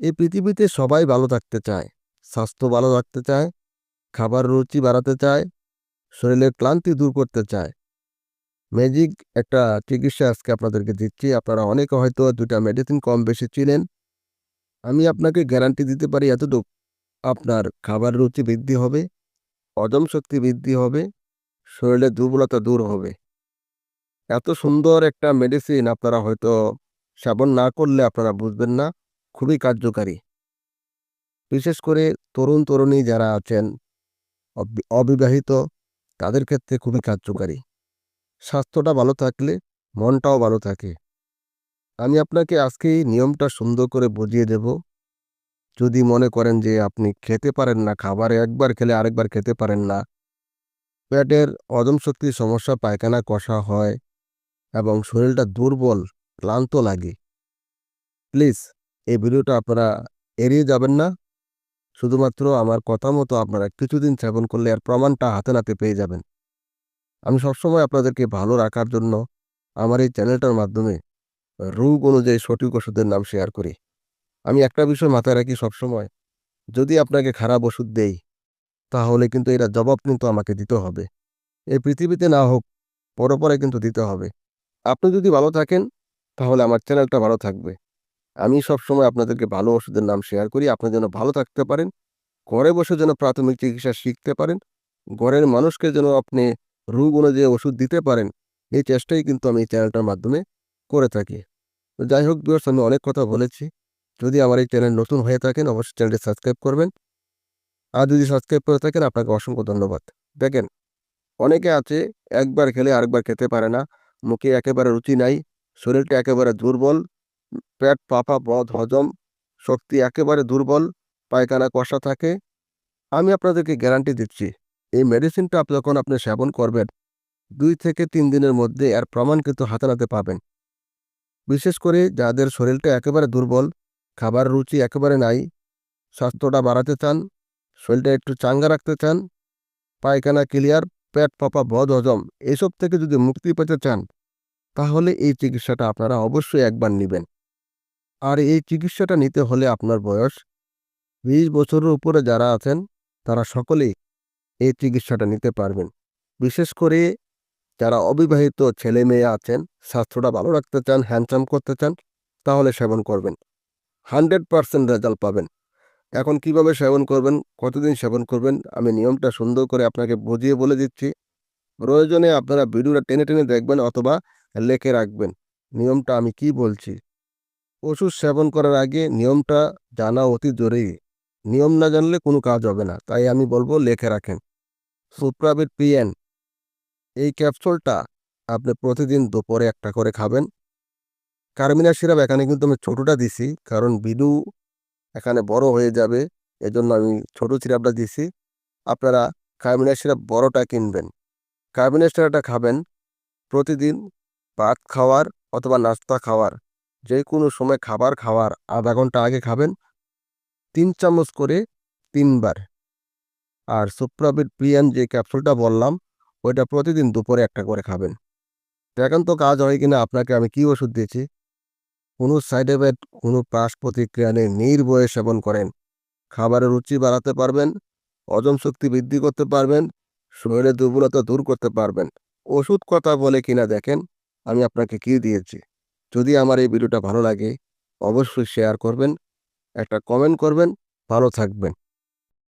এই পৃথিবীতে সবাই ভালো থাকতে চায়, স্বাস্থ্য ভালো রাখতে চায়, খাবার রুচি বাড়াতে চায়, শরীরের ক্লান্তি দূর করতে চায়। ম্যাজিক একটা চিকিৎসা আজকে আপনাদেরকে দিচ্ছি, আপনারা অনেকে হয়তো দুটা মেডিসিন কম বেশি ছিলেন আমি আপনাকে গ্যারান্টি দিতে পারি এতটুকু, আপনার খাবার রুচি বৃদ্ধি হবে, হজম শক্তি বৃদ্ধি হবে, শরীরের দুর্বলতা দূর হবে। এত সুন্দর একটা মেডিসিন আপনারা হয়তো সেবন না করলে আপনারা বুঝবেন না। খুবই কার্যকারী। বিশেষ করে তরুণ তরুণী যারা আছেন অবিবাহিত, তাদের ক্ষেত্রে খুবই কার্যকারী। স্বাস্থ্যটা ভালো থাকলে মনটাও ভালো থাকে। আমি আপনাকে আজকে নিয়মটা সুন্দর করে বুঝিয়ে দেব। যদি মনে করেন যে আপনি খেতে পারেন না, খাবারে একবার খেলে আরেকবার খেতে পারেন না, পেটের হজম শক্তির সমস্যা, পায়খানা কষা হয় এবং শরীরটা দুর্বল, ক্লান্ত লাগে, প্লিজ এই ভিডিওটা আপনারা এড়িয়ে যাবেন না। শুধুমাত্র আমার কথা মতো আপনারা কিছুদিন সেবন করলে আর প্রমাণটা হাতে নাতে পেয়ে যাবেন। আমি সবসময় আপনাদেরকে ভালো রাখার জন্য আমার এই চ্যানেলটার মাধ্যমে রোগ অনুযায়ী সঠিক ওষুধের নাম শেয়ার করি। আমি একটা বিষয় মাথায় রাখি সবসময়, যদি আপনাকে খারাপ ওষুধ দেই, তাহলে কিন্তু এটা জবাব কিন্তু আমাকে দিতে হবে। এই পৃথিবীতে না হোক পরে পরে কিন্তু দিতে হবে। আপনি যদি ভালো থাকেন, তাহলে আমার চ্যানেলটা ভালো থাকবে। আমি সবসময় আপনাদেরকে ভালো ওষুধের নাম শেয়ার করি। আপনি যেন ভালো থাকতে পারেন, ঘরে বসে যেন প্রাথমিক চিকিৎসা শিখতে পারেন, ঘরের মানুষকে যেন আপনি রোগ অনুযায়ী ওষুধ দিতে পারেন, এই চেষ্টাই কিন্তু আমি এই চ্যানেলটার মাধ্যমে করে থাকি। যাই হোক বিয়ার্স আমি অনেক কথা বলেছি। যদি আমার এই চ্যানেল নতুন হয়ে থাকেন, অবশ্যই চ্যানেলটি সাবস্ক্রাইব করবেন। আর যদি সাবস্ক্রাইব করে থাকেন, আপনাকে অসংখ্য ধন্যবাদ। দেখেন, অনেকে আছে, একবার খেলে আরেকবার খেতে পারে না, মুখে একেবারে রুচি নাই, শরীরটা একেবারে দুর্বল পেট, পাপা, বধ, হজম শক্তি একেবারে দুর্বল, পায়খানা কষা থাকে। আমি আপনাদেরকে গ্যারান্টি দিচ্ছি, এই মেডিসিনটা যখন আপনি সেবন করবেন, দুই থেকে তিন দিনের মধ্যে এর প্রমাণ কিন্তু হাতে পাবেন। বিশেষ করে যাদের শরীরটা একেবারে দুর্বল, খাবার রুচি একেবারে নাই, স্বাস্থ্যটা বাড়াতে চান, শরীরটা একটু চাঙ্গা রাখতে চান, পায়খানা ক্লিয়ার পেট, পাপা বদ হজম, এসব থেকে যদি মুক্তি পেতে চান, তাহলে এই চিকিৎসাটা আপনারা অবশ্যই একবার নেবেন। আর এই চিকিৎসাটা নিতে হলে আপনার বয়স বিশ বছরের উপরে যারা আছেন, তারা সকলেই এই চিকিৎসাটা নিতে পারবেন। বিশেষ করে যারা অবিবাহিত ছেলে মেয়ে আছেন, স্বাস্থ্যটা ভালো রাখতে চান হ্যান্ডসাম করতে চান, তাহলে সেবন করবেন। হান্ড্রেড পারসেন্ট রেজাল্ট পাবেন। এখন কীভাবে সেবন করবেন, কতদিন সেবন করবেন, আমি নিয়মটা সুন্দর করে আপনাকে বুঝিয়ে বলে দিচ্ছি। প্রয়োজনে আপনারা ভিডিওটা টেনে টেনে দেখবেন অথবা লেখে রাখবেন। নিয়মটা আমি কি বলছি? ওষুধ সেবন করার আগে নিয়মটা জানা অতি জরুরি। নিয়ম না জানলে কোনো কাজ হবে না, তাই আমি বলব লেখে রাখেন। সুপ্রাবিট পিএন, এই ক্যাপসুলটা আপনি প্রতিদিন দুপুরে একটা করে খাবেন। কার্মিনা সিরাপ এখানে কিন্তু আমি ছোটোটা দিছি, কারণ বিদু এখানে বড় হয়ে যাবে, এজন্য আমি ছোট সিরাপটা দিছি। আপনারা কার্মিনা সিরাপ বড়টা কিনবেন। কার্মিনা সিরাপটা খাবেন প্রতিদিন ভাত খাওয়ার অথবা নাস্তা খাওয়ার। যে কোনো সময় খাবার খাওয়ার আধা ঘণ্টা আগে খাবেন। তিন চামচ করে তিনবার। আর সুপ্রাবিট পিএন যে ক্যাপসুলটা বললাম, ওইটা প্রতিদিন দুপুরে একটা করে খাবেন। দেখেন তো কাজ হয় কিনা, আপনাকে আমি কি ওষুধ দিয়েছি? কোনো সাইড এফেক্ট কোনো পার্শ্ব প্রতিক্রিয়া নেই, নির্ভয়ে সেবন করেন। খাবারের রুচি বাড়াতে পারবেন, হজম শক্তি বৃদ্ধি করতে পারবেন, শরীরের দুর্বলতা দূর করতে পারবেন। ওষুধ কথা বলে কিনা দেখেন, আমি আপনাকে কি দিয়েছি? যদি আমার এই ভিডিওটা ভালো লাগে অবশ্যই শেয়ার করবেন একটা কমেন্ট করবেন ভালো থাকবেন।